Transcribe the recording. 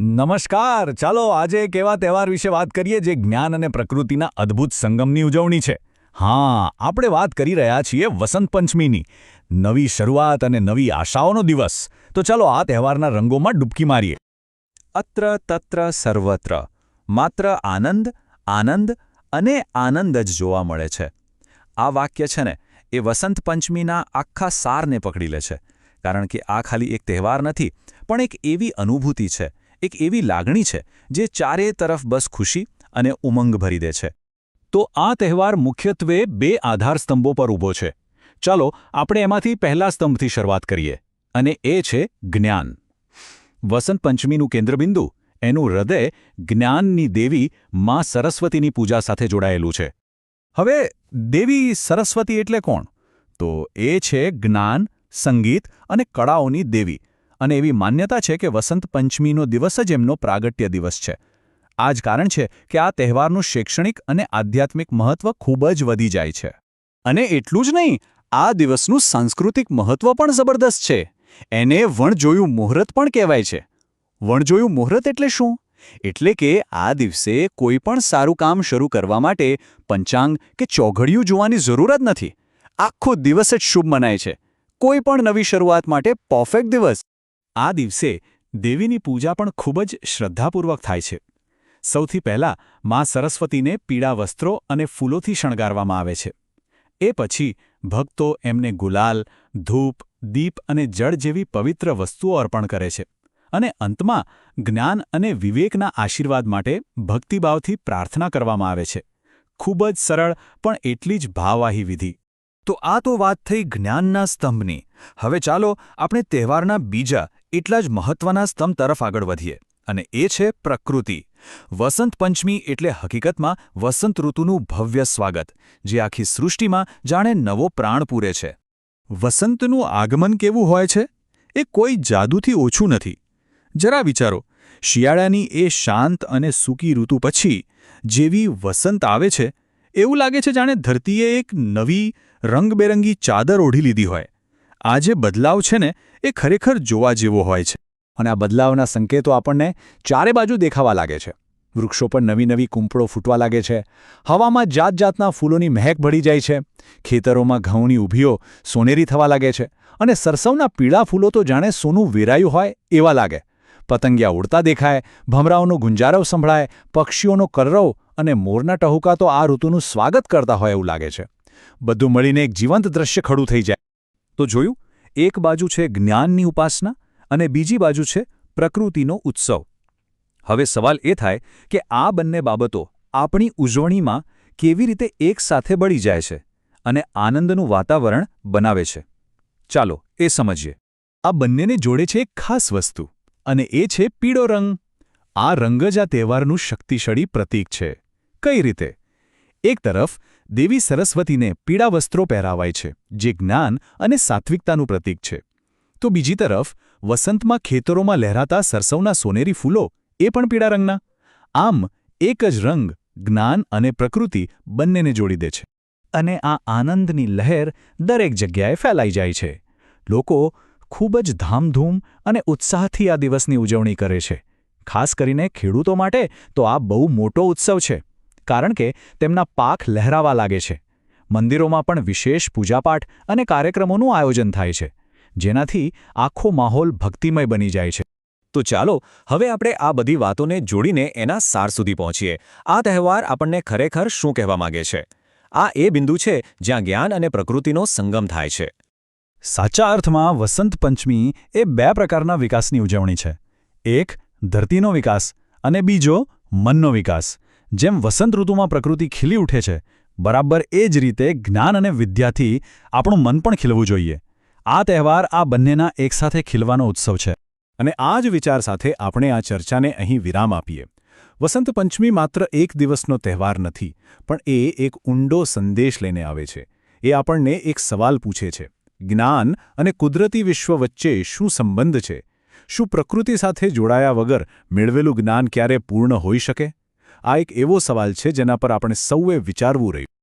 નમસ્કાર. ચાલો આજે એક એવા તહેવાર વિશે વાત કરીએ જે જ્ઞાન અને પ્રકૃતિના અદ્ભુત સંગમની ઉજવણી છે. હા, આપણે વાત કરી રહ્યા છીએ વસંત પંચમીની. નવી શરૂઆત અને નવી આશાઓનો દિવસ. તો ચાલો આ તહેવારના રંગોમાં ડૂબકી મારીએ. અત્ર તત્ર સર્વત્ર. માત્ર આનંદ આનંદ અને આનંદ જ જોવા મળે છે. આ વાક્ય છે ને, એ વસંત પંચમીના આખા સારને પકડી લે છે. કારણ કે આ ખાલી એક તહેવાર નથી, પણ એક એવી અનુભૂતિ છે. એક એવી લાગણી છે જે ચારે તરફ બસ ખુશી અને ઉમંગ ભરી દે છે. તો આ તહેવાર મુખ્યત્વે બે આધારસ્તંભો પર ઊભો છે. ચાલો આપણે એમાંથી પહેલા સ્તંભથી શરૂઆત કરીએ અને એ છે જ્ઞાન. વસંત પંચમીનું કેન્દ્રબિંદુ, એનું હૃદય જ્ઞાનની દેવી માં સરસ્વતીની પૂજા સાથે જોડાયેલું છે. હવે દેવી સરસ્વતી એટલે કોણ? તો એ છે જ્ઞાન, સંગીત અને કળાઓની દેવી. અને એવી માન્યતા છે કે વસંત પંચમીનો દિવસ જ એમનો પ્રાગટ્ય દિવસ છે. આ જ કારણ છે કે આ તહેવારનું શૈક્ષણિક અને આધ્યાત્મિક મહત્વ ખૂબ જ વધી જાય છે. અને એટલું જ નહીં, આ દિવસનું સાંસ્કૃતિક મહત્વ પણ જબરદસ્ત છે. એને વણજોયું મુહૂર્ત પણ કહેવાય છે. વણજોયું મુહૂર્ત એટલે શું? એટલે કે આ દિવસે કોઈ પણ સારું કામ શરૂ કરવા માટે પંચાંગ કે ચોઘડિયું જોવાની જરૂર જ નથી. આખો દિવસ જ શુભ મનાય છે. કોઈ પણ નવી શરૂઆત માટે પરફેક્ટ દિવસ. આ દિવસે દેવીની પૂજા પણ ખૂબ જ શ્રદ્ધાપૂર્વક થાય છે. સૌથી પહેલાં મા સરસ્વતીને પીળા વસ્ત્રો અને ફૂલોથી શણગારવામાં આવે છે. એ પછી ભક્તો એમને ગુલાલ, ધૂપ, દીપ અને જળ જેવી પવિત્ર વસ્તુઓ અર્પણ કરે છે અને અંતમાં જ્ઞાન અને વિવેકના આશીર્વાદ માટે ભક્તિભાવથી પ્રાર્થના કરવામાં આવે છે. ખૂબ જ સરળ પણ એટલી જ ભાવવાહી વિધિ. તો આ તો વાત થઈ જ્ઞાનના સ્તંભની. હવે ચાલો આપણે તહેવારના બીજા એટલા જ મહત્વના સ્તંભ તરફ આગળ વધીએ. અને એ છે પ્રકૃતિ. વસંત પંચમી એટલે હકીકતમાં વસંત ઋતુનું ભવ્ય સ્વાગત, જે આખી સૃષ્ટિમાં જાણે નવો પ્રાણ પૂરે છે. વસંતનું આગમન કેવું હોય છે? એ કોઈ જાદુથી ઓછું નથી. જરા વિચારો, શિયાળાની એ શાંત અને સૂકી ઋતુ પછી જેવી વસંત આવે છે, એવું લાગે છે જાણે ધરતીએ એક નવી રંગબેરંગી ચાદર ઓઢી લીધી હોય. આ જે બદલાવ છે ને, એ ખરેખર જોવા જેવો હોય છે. અને આ બદલાવના સંકેતો આપણને ચારે બાજુ દેખાવા લાગે છે. વૃક્ષો પર નવી નવી કૂંપળો ફૂટવા લાગે છે. હવામાં જાત જાતના ફૂલોની મહેક ભળી જાય છે. ખેતરોમાં ઘઉંની ઊભીઓ સોનેરી થવા લાગે છે. અને સરસવના પીળા ફૂલો તો જાણે સોનું વેરાયું હોય એવા લાગે. પતંગિયા ઉડતા દેખાય, ભમરાઓનો ગુંજારવ સંભળાય, પક્ષીઓનો કરરવ અને મોરના ટહુકા તો આ ઋતુનું સ્વાગત કરતા હોય એવું લાગે છે. બધું મળીને એક જીવંત દ્રશ્ય ખડું થઈ જાય. તો જોયું, એક બાજુ છે જ્ઞાનની ઉપાસના અને બીજી બાજુ છે પ્રકૃતિનો ઉત્સવ. હવે સવાલ એ થાય કે આ બંને બાબતો આપણી ઉજવણીમાં કેવી રીતે એકસાથે બળી જાય છે અને આનંદનું વાતાવરણ બનાવે છે. ચાલો એ સમજીએ. આ બંનેને જોડે છે એક ખાસ વસ્તુ અને એ છે પીળો રંગ. આ રંગ જ આ તહેવારનું શક્તિશાળી પ્રતીક છે. કઈ રીતે? એક તરફ દેવી સરસ્વતીને પીળા વસ્ત્રો પહેરાવાય છે, જે જ્ઞાન અને સાત્વિકતાનું પ્રતીક છે. તો બીજી તરફ, વસંતમાં ખેતરોમાં લહેરાતા સરસવના સોનેરી ફૂલો એ પણ પીળા રંગના? આમ, એક જ રંગ, જ્ઞાન અને પ્રકૃતિ બંનેને જોડી દે છે. અને આ આનંદની લહેર દરેક જગ્યાએ ફેલાઈ જાય છે. લોકો ખૂબ જ ધામધૂમ અને ઉત્સાહથી આ દિવસની ઉજવણી કરે છે. ખાસ કરીને ખેડૂતો માટે તો આ બહુ મોટો ઉત્સવ છે. કારણ કે તેમના પાક લહેરાવા લાગે છે. મંદિરોમાં પણ વિશેષ પૂજાપાઠ અને કાર્યક્રમોનું આયોજન થાય છે, જેનાથી આખો માહોલ ભક્તિમય બની જાય છે. તો ચાલો, હવે આપણે આ બધી વાતોને જોડીને એના સાર સુધી પહોંચીએ. આ તહેવાર આપણને ખરેખર શું કહેવા માગે છે? આ એ બિંદુ છે જ્યાં જ્ઞાન અને પ્રકૃતિનો સંગમ થાય છે. સાચા અર્થમાં વસંત પંચમી એ બે પ્રકારના વિકાસની ઉજવણી છે. એક ધરતીનો વિકાસ અને બીજો મનનો વિકાસ. જેમ વસંત ઋતુમાં પ્રકૃતિ ખીલી ઉઠે છે, બરાબર એ જ રીતે જ્ઞાન અને વિદ્યાથી આપણું મન પણ ખીલવું જોઈએ. આ તહેવાર આ બંનેના એકસાથે ખીલવાનો ઉત્સવ છે. અને આ જ વિચાર સાથે આપણે આ ચર્ચાને અહીં વિરામ આપીએ. વસંત પંચમી માત્ર એક દિવસનો તહેવાર નથી, પણ એ એક ઊંડો સંદેશ લઈને આવે છે. એ આપણને એક સવાલ પૂછે છે. જ્ઞાન અને કુદરતી વિશ્વ વચ્ચે શું સંબંધ છે? શું પ્રકૃતિ સાથે જોડાયા વગર મેળવેલું જ્ઞાન ક્યારે પૂર્ણ હોઈ શકે? આ એક એવો સવાલ છે જેના પર આપણે સૌએ વિચારવું રહ્યું.